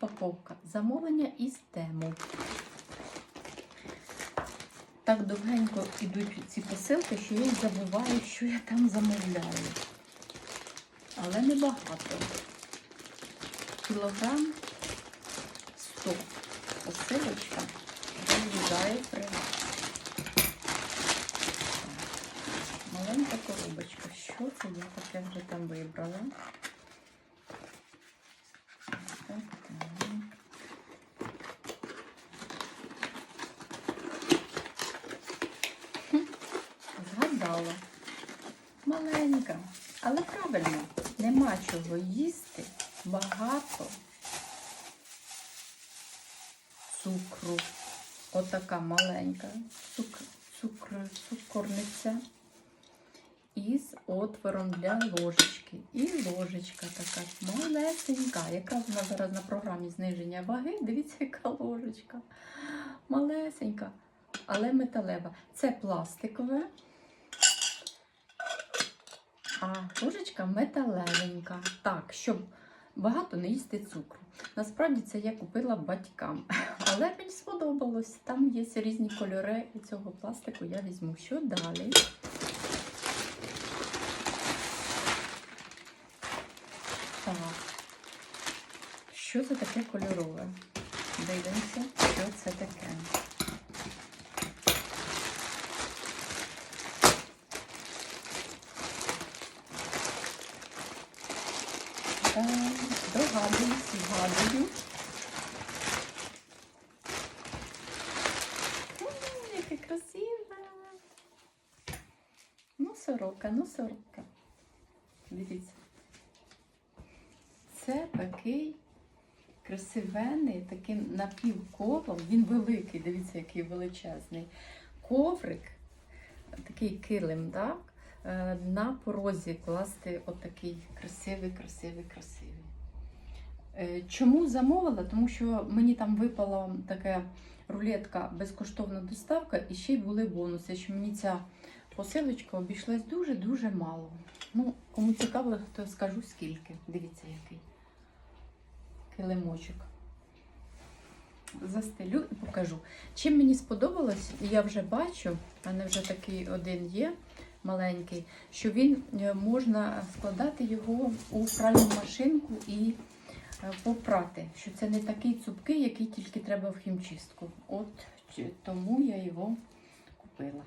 розпаковка. Замовлення із тему. Так довгенько йдуть ці посилки, що я забуваю, що я там замовляю. Але небагато. Кілограм 100. Посилочка виглядає при Маленька коробочка. Що це я таке вже там вибрала? Так, так. Хм, Згадала. Маленька. Але правильно, нема чого їсти. Багато цукру. Отака маленька цукр, цукр, цукорниця із отвором для ложечки. І ложечка така малесенька. Якраз вона зараз на програмі зниження ваги. Дивіться, яка ложечка. Малесенька, але металева. Це пластикове. А ложечка металевенька. Так, щоб багато не їсти цукру. Насправді це я купила батькам. Але мені сподобалось. Там є різні кольори і цього пластику я візьму. Що далі? Так. Що це таке кольорове? Дивимося, що це таке. Так, догадуюсь, згадую. М, Яке красиве. Ну, сорока, ну сорока. Дивіться. Це такий красивенний, таким напівколом. Він великий, дивіться, який величезний. Коврик, такий килим, так? Е, На порозі класти отакий красивий, красивий, красивий. Е, Чому замовила? Тому що мені там випала така рулетка безкоштовна доставка і ще й були бонуси, що мені ця посилочка обійшлась дуже-дуже мало. Ну, кому цікаво, то скажу скільки. Дивіться, який килимочок. Застелю і покажу. Чим мені сподобалось, я вже бачу, в мене вже такий один є маленький, що він е, можна складати його у пральну машинку і е, попрати. Що це не такий цупкий, який тільки треба в хімчистку. От тому я його купила.